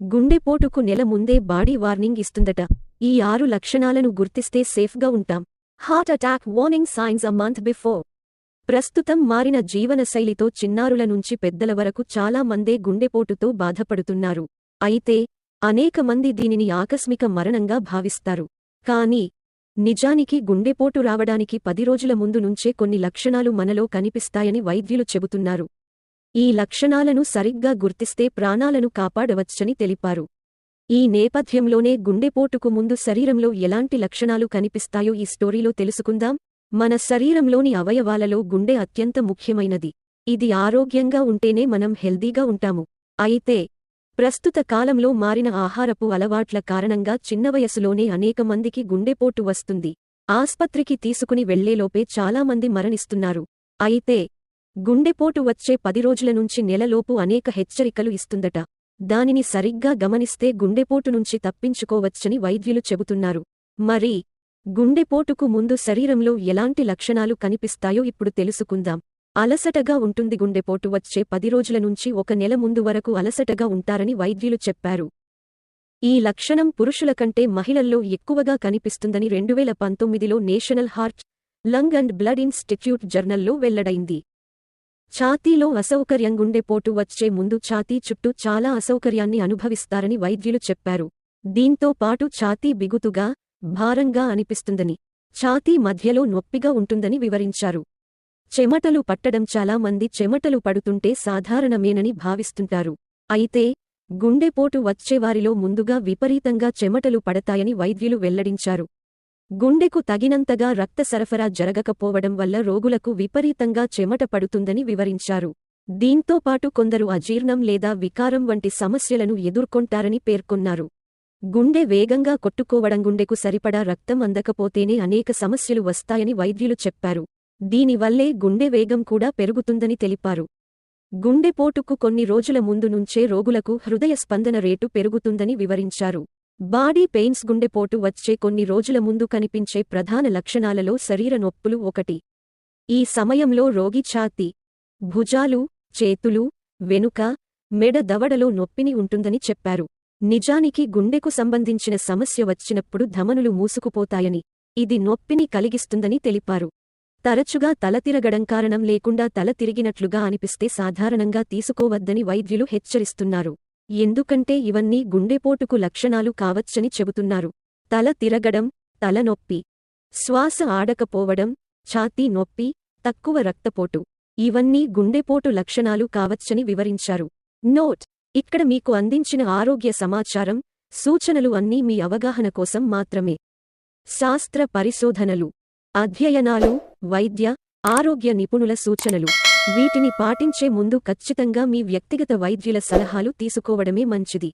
గుండెపోటుకు నెల ముందే body warning ఇస్తుందట. ఈ ఆరు లక్షణాలను గుర్తిస్తే సేఫ్గా ఉంటాం. Heart attack warning signs a month before. ప్రస్తుతం మారిన జీవనశైలితో చిన్నారుల నుంచి పెద్దల వరకు చాలా మందే గుండెపోటుతో బాధపడుతున్నారు. అయితే అనేక మంది దీనిని ఆకస్మిక మరణంగా భావిస్తారు. కానీ నిజానికి గుండెపోటు రావడానికి పది రోజుల ముందు నుంచే కొన్ని లక్షణాలు మనలో కనిపిస్తాయని వైద్యులు చెబుతున్నారు. ఈ లక్షణాలను సరిగ్గా గుర్తిస్తే ప్రాణాలను కాపాడవచ్చని తెలిపారు. ఈ నేపథ్యంలోనే గుండెపోటుకు ముందు శరీరంలో ఎలాంటి లక్షణాలు కనిపిస్తాయో ఈ స్టోరీలో తెలుసుకుందాం. మన శరీరంలోని అవయవాలలో గుండె అత్యంత ముఖ్యమైనది. ఇది ఆరోగ్యంగా ఉంటేనే మనం హెల్దీగా ఉంటాము. అయితే ప్రస్తుత కాలంలో మారిన ఆహారపు అలవాట్ల కారణంగా చిన్న వయసులోనే అనేక మందికి గుండెపోటు వస్తుంది. ఆస్పత్రికి తీసుకుని వెళ్ళేలోపే చాలామంది మరణిస్తున్నారు. అయితే గుండెపోటు వచ్చే పది రోజుల నుంచి నెలలోపు అనేక హెచ్చరికలు ఇస్తుందట. దానిని సరిగ్గా గమనిస్తే గుండెపోటు నుంచి తప్పించుకోవచ్చని వైద్యులు చెబుతున్నారు. మరి గుండెపోటుకు ముందు శరీరంలో ఎలాంటి లక్షణాలు కనిపిస్తాయో ఇప్పుడు తెలుసుకుందాం. అలసటగా ఉంటుంది గుండెపోటు వచ్చే పది రోజుల నుంచి ఒక నెల ముందు వరకు అలసటగా ఉంటారని వైద్యులు చెప్పారు. ఈ లక్షణం పురుషుల కంటే మహిళల్లో ఎక్కువగా కనిపిస్తుందని రెండువేల పంతొమ్మిదిలో national heart lung and blood institute జర్నల్లో వెల్లడైంది. ఛాతీలో అసౌకర్యం గుండెపోటు వచ్చే ముందు ఛాతీ చుట్టూ చాలా అసౌకర్యాన్ని అనుభవిస్తారని వైద్యులు చెప్పారు. దీంతో పాటు ఛాతీ బిగుతుగా భారంగా అనిపిస్తుందని ఛాతీ మధ్యలో నొప్పిగా ఉంటుందని వివరించారు. చెమటలు పట్టడం చాలా మంది చెమటలు పడుతుంటే సాధారణమేనని భావిస్తుంటారు. అయితే గుండెపోటు వచ్చేవారిలో ముందుగా విపరీతంగా చెమటలు పడతాయని వైద్యులు వెల్లడించారు. గుండెకు తగినంతగా రక్త సరఫరా జరగకపోవడం వల్ల రోగులకు విపరీతంగా చెమట పడుతుందని వివరించారు. దీంతో పాటు కొందరు అజీర్ణం లేదా వికారం వంటి సమస్యలను ఎదుర్కొంటారని పేర్కొన్నారు. గుండె వేగంగా కొట్టుకోవడం గుండెకు సరిపడా రక్తం అందకపోతేనే అనేక సమస్యలు వస్తాయని వైద్యులు చెప్పారు. దీనివల్లే గుండె వేగం కూడా పెరుగుతుందని తెలిపారు. గుండెపోటుకు కొన్ని రోజుల ముందు నుంచే రోగులకు హృదయ స్పందన రేటు పెరుగుతుందని వివరించారు. బాడీ పెయిన్స్ గుండెపోటు వచ్చే కొన్ని రోజుల ముందు కనిపించే ప్రధాన లక్షణాలలో శరీర నొప్పులు ఒకటి. ఈ సమయంలో రోగి ఛాతీ భుజాలు చేతులు వెనుక మెడ దవడలో నొప్పిని ఉంటుందని చెప్పారు. నిజానికి గుండెకు సంబంధించిన సమస్య వచ్చినప్పుడు ధమనులు మూసుకుపోతాయని ఇది నొప్పిని కలిగిస్తుందని తెలిపారు. తరచుగా తల తిరగడం కారణం లేకుండా తల తిరిగినట్లుగా అనిపిస్తే సాధారణంగా తీసుకోవద్దని వైద్యులు హెచ్చరిస్తున్నారు. ఎందుకంటే ఇవన్నీ గుండెపోటుకు లక్షణాలు కావచ్చని చెబుతున్నారు. తల తిరగడం తలనొప్పి శ్వాస ఆడకపోవడం ఛాతీ నొప్పి తక్కువ రక్తపోటు. ఇవన్నీ గుండెపోటు లక్షణాలు కావచ్చని వివరించారు. నోట్. ఇక్కడ మీకు అందించిన ఆరోగ్య సమాచారం సూచనలు అన్నీ మీ అవగాహన కోసం మాత్రమే. శాస్త్ర పరిశోధనలు అధ్యయనాలు వైద్య ఆరోగ్య నిపుణుల సూచనలు. వీటిని పాటించే ముందు ఖచ్చితంగా మీ వ్యక్తిగత వైద్యుల సలహాలు తీసుకోవడమే మంచిది.